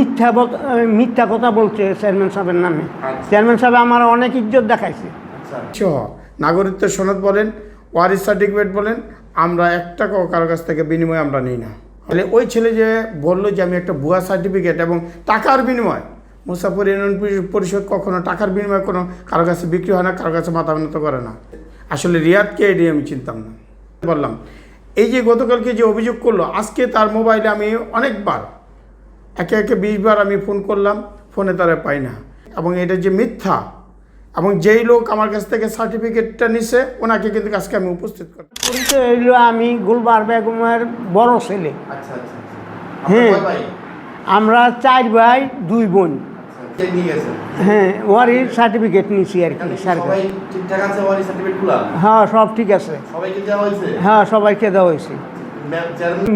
মিথ্যা মিথ্যা কথা বলছে চেয়ারম্যান সাহেবের নামে। আচ্ছা। চেয়ারম্যান সাহেব আমার অনেক ইজ্জত দেখাইছে। আচ্ছা। সহ নাগরিকত্ব সনদ বলেন ওয়ারিস সার্টিফিকেট বলেন আমরা এক টাকাও কারও কাছ থেকে বিনিময়ে আমরা নিই না। তাহলে ওই ছেলে যে বলল যে আমি একটা ভুয়া সার্টিফিকেট এবং টাকার বিনিময় মুসাফর ইউনিয়ন পরি- পরিষদ কখনো টাকার বিনিময়ে কোনো কারও কাছে বিক্রি হয় না কারও কাছে মাথা উন্নত করে না। আসলে রিয়াদকে এটি আমি চিনতাম না। বললাম এই যে গতকালকে যে অভিযোগ করল আজকে তার মোবাইলে আমি অনেকবার একে একে বিশবার আমি ফোন করলাম ফোনে তারা পাই না। এবং এটা যে মিথ্যা এবং যেই লোক আমার কাছ থেকে সার্টিফিকেটটা নিছে ওনাকে কিন্তু আজকে আমি উপস্থিত করতাম পরিচয় হইল আমি গুলবার বেগমের বড় ছেলে। আচ্ছা আচ্ছা আচ্ছা। হ্যাঁ। আমরা চার ভাই দুই বোন। আচ্ছা হ্যাঁ ওয়ারি সার্টিফিকেট নিছি আর কি সরকার। গুলা হ্যাঁ সব ঠিক আছে। সবাইকে দেওয়া হয়েছে? হ্যাঁ সবাইকে দেওয়া হয়েছে।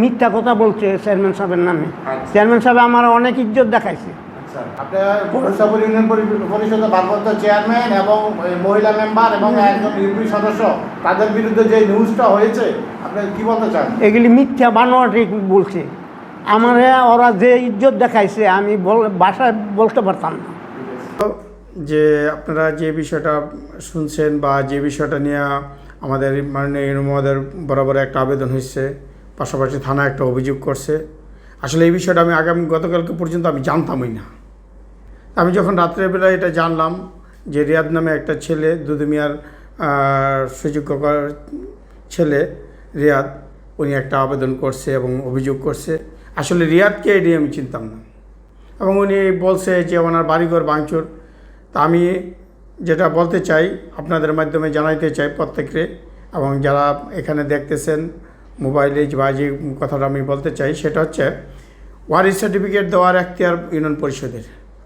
মিথ্যা কথা বলছে চেয়ারম্যান সাহেবের নামে। আচ্ছা। চেয়ারম্যান সাহেব আমার অনেক ইজ্জত দেখাইছে। আচ্ছা। আপনার ইউনিয়ন পরিষদের ভারপ্রাপ্ত চেয়ারম্যান এবং মহিলা মেম্বার এবং একজন ইউপি সদস্য তাদের বিরুদ্ধে যে নিউজটা হয়েছে আপনি কি বলতে চান? এগুলি মিথ্যা বানোয়াটি বলছে। আমার ওরা যে ইজ্জত দেখাইছে আমি বল বাসায় বলতে পারতাম না। যে আপনারা যে বিষয়টা শুনছেন বা যে বিষয়টা নিয়ে আমাদের মাননীয় বরাবর একটা আবেদন হয়েছে পাশাপাশি থানা একটা অভিযোগ করছে। আসলে এই বিষয়টা আমি আগামী গতকালকে পর্যন্ত আমি জানতামই না। আমি যখন রাত্রেবেলা এটা জানলাম যে রিয়াদ নামে একটা ছেলে দুদুমিয়ার সুযোগ্য ছেলে রিয়াদ, উনি একটা আবেদন করছে এবং অভিযোগ করছে। আসলে রিয়াদকে এটি আমি চিনতাম না। এবং উনি বলছে যে ওনার বাড়িঘর ভাঙচুর। তা আমি যেটা বলতে চাই, আপনাদের মাধ্যমে জানাইতে চাই প্রত্যেককে। এবং যারা এখানে দেখতেছেন মোবাইলে বা যে কথাটা আমি বলতে চাই, সেটা হচ্ছে ওয়ারিস সার্টিফিকেট দেওয়ার এখতিয়ার ইউনিয়ন পরিষদের।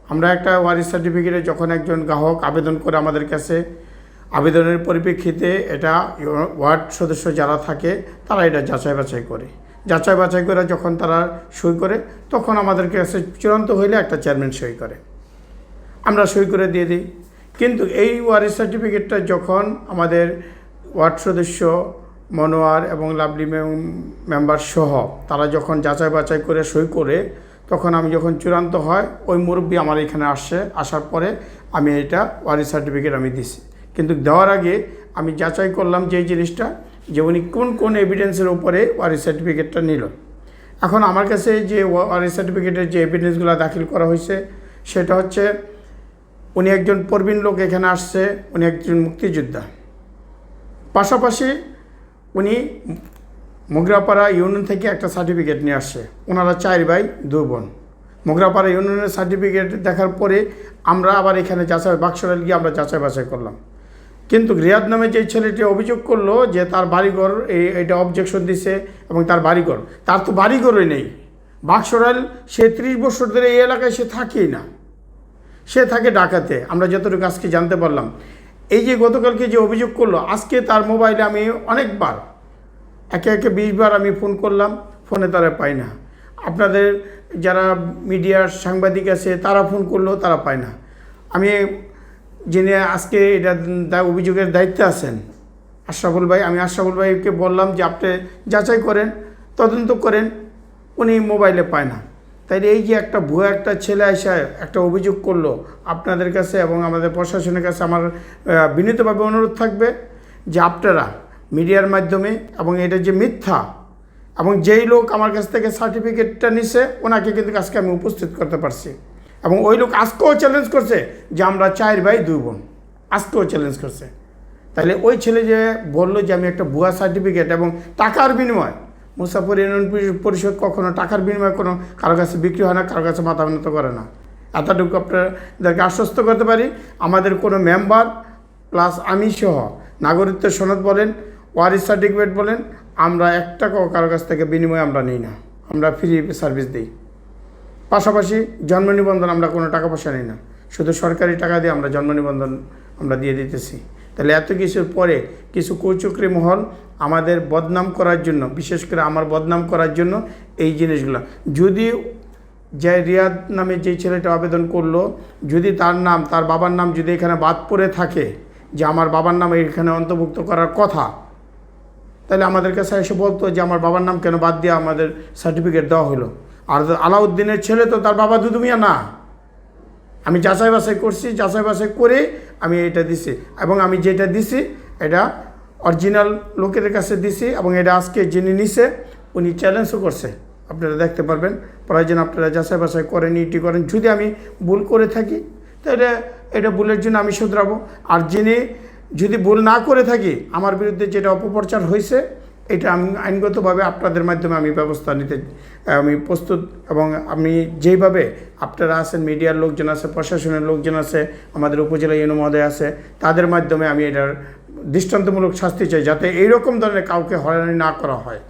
আমরা একটা ওয়ারিস সার্টিফিকেটে যখন একজন গ্রাহক আবেদন করে আমাদের কাছে, আবেদনের পরিপ্রেক্ষিতে এটা ওয়ার্ড সদস্য যারা থাকে, তারা এটা যাচাই বাছাই করে। যাচাই বাছাই করে যখন তারা সই করে, তখন আমাদের কাছে চূড়ান্ত হইলে একটা চেয়ারম্যান সই করে। আমরা সই করে দিয়ে দিই। কিন্তু এই ওয়ারিস সার্টিফিকেটটা যখন আমাদের ওয়ার্ড সদস্য মনোয়ার এবং লাভলি মেম্বার সহ তারা যখন যাচাই বাছাই করে সই করে, তখন আমি যখন চূড়ান্ত হয়, ওই মুরব্বী আমার এখানে আসছে আসার পরে আমি এটা ওয়ারি সার্টিফিকেট আমি দিছি। কিন্তু দেওয়ার আগে আমি যাচাই করলাম যে জিনিসটা, যে উনি কোন কোন এভিডেন্সের উপরে ওয়ারিস সার্টিফিকেটটা নিল। এখন আমার কাছে যে ওয়ারিস সার্টিফিকেটের যে এভিডেন্সগুলো দাখিল করা হয়েছে, সেটা হচ্ছে উনি একজন প্রবীণ লোক এখানে আসছে, উনি একজন মুক্তিযোদ্ধা। পাশাপাশি উনি মোগরাপাড়া ইউনিয়ন থেকে একটা সার্টিফিকেট নিয়ে আসছে। ওনারা চার ভাই দু বোন। মোগরাপাড়া ইউনিয়নের সার্টিফিকেট দেখার পরে আমরা আবার এখানে যাচাই বাক্সরাল গিয়ে আমরা যাচাই বাছাই করলাম। কিন্তু রিয়াদ নামে যে ছেলেটি অভিযোগ করল যে তার বাড়িঘর এই এটা অবজেকশন দিছে এবং তার বাড়িঘর, তার তো বাড়িঘরই নেই। বাক্সরাল সে ত্রিশ বছর ধরে এই এলাকায় সে থাকেই না। সে থাকে ডাকাতে আমরা যতটুকু আজকে জানতে পারলাম এই যে গতকালকে যে অভিযোগ করল, আজকে তার মোবাইলে আমি অনেকবার, একে একে বিশবার আমি ফোন করলাম, ফোনে তারা পাই না। আপনাদের যারা মিডিয়ার সাংবাদিক আছে, তারা ফোন করলেও তারা পায় না। আমি যিনি আজকে এটা অভিযোগের দায়িত্বে আছেন, আশরাফুল ভাই, আমি আশরাফুল ভাইকে বললাম যে আপনি যাচাই করেন, তদন্ত করেন, উনি মোবাইলে পায় না। তাই এই যে একটা ভুয়া একটা ছেলে এসে একটা অভিযোগ করল আপনাদের কাছে এবং আমাদের প্রশাসনের কাছে আমার বিনীতভাবে অনুরোধ থাকবে যে আপনারা মিডিয়ার মাধ্যমে এবং এটা যে মিথ্যা এবং যেই লোক আমার কাছ থেকে সার্টিফিকেটটা নিছে, ওনাকে কিন্তু আজকে আমি উপস্থিত করতে পারছি। এবং ওই লোক আজকেও চ্যালেঞ্জ করছে যে আমরা চার ভাই, দুই বোন আজকেও চ্যালেঞ্জ করছে। তাহলে ওই ছেলে যে বলল যে আমি একটা ভুয়া সার্টিফিকেট এবং টাকার বিনিময় মুসাফর ইউনিয়ন পরিষদ কখনো টাকার বিনিময়ে কোনো কারও কাছে বিক্রি হয় না, কারও কাছে মাথা উন্নত করে না। এতটুকু আপনাদেরকে আশ্বস্ত করতে পারি, আমাদের কোনো মেম্বার প্লাস আমি সহ নাগরিকত্ব সনদ বলেন ওয়ারিস সার্টিফিকেট বলেন, আমরা এক টাকাও কারও কাছ থেকে বিনিময়ে আমরা নিই না। আমরা ফ্রি সার্ভিস দিই। পাশাপাশি জন্ম নিবন্ধন আমরা কোনো টাকা পয়সা নিই না। শুধু সরকারি টাকা দিয়ে আমরা জন্ম নিবন্ধন আমরা দিয়ে দিতেছি। তাহলে এত কিছুর পরে কিছু কৌচক্রী মহল আমাদের বদনাম করার জন্য, বিশেষ করে আমার বদনাম করার জন্য এই জিনিসগুলো। যদি যে রিয়াদ নামে যে ছেলেটা আবেদন করল, যদি তার নাম, তার বাবার নাম যদি এখানে বাদ পড়ে থাকে, যে আমার বাবার নাম এখানে অন্তর্ভুক্ত করার কথা, তাহলে আমাদের কাছে এসে বলতো যে আমার বাবার নাম কেন বাদ দিয়ে আমাদের সার্টিফিকেট দেওয়া হলো। আর আলাউদ্দিনের ছেলে তো তার বাবা দুদু মিয়া না। আমি যাচাই বাছাই করছি যাচাই বাছাই করে আমি এটা দিছি। এবং আমি যেটা দিছি, এটা অরিজিনাল লোকের কাছে দিছি এবং এটা আজকে যিনি নিছে, উনি চ্যালেঞ্জও করছে। আপনারা দেখতে পারবেন। প্রয়োজন আপনারা যাচাই বাছাই করেন ইটি করেন। যদি আমি ভুল করে থাকি, তাহলে এটা ভুলের জন্য আমি শুধরাবো। আর যিনি যদি ভুল না করে থাকি, আমার বিরুদ্ধে যেটা অপপ্রচার হয়েছে এটা আমি আইনগতভাবে আপনাদের মাধ্যমে আমি ব্যবস্থা নিতে, আমি প্রস্তুত এবং আমি যেইভাবে আপনারা আছেন, মিডিয়ার লোকজন আছে, প্রশাসনের লোকজন আছে, আমাদের উপজেলা ইউনো মহোদয় আছে, তাদের মাধ্যমে আমি এটার দৃষ্টান্তমূলক শাস্তি চাই যাতে এইরকম ধরনের কাউকে হয়রানি না করা হয়।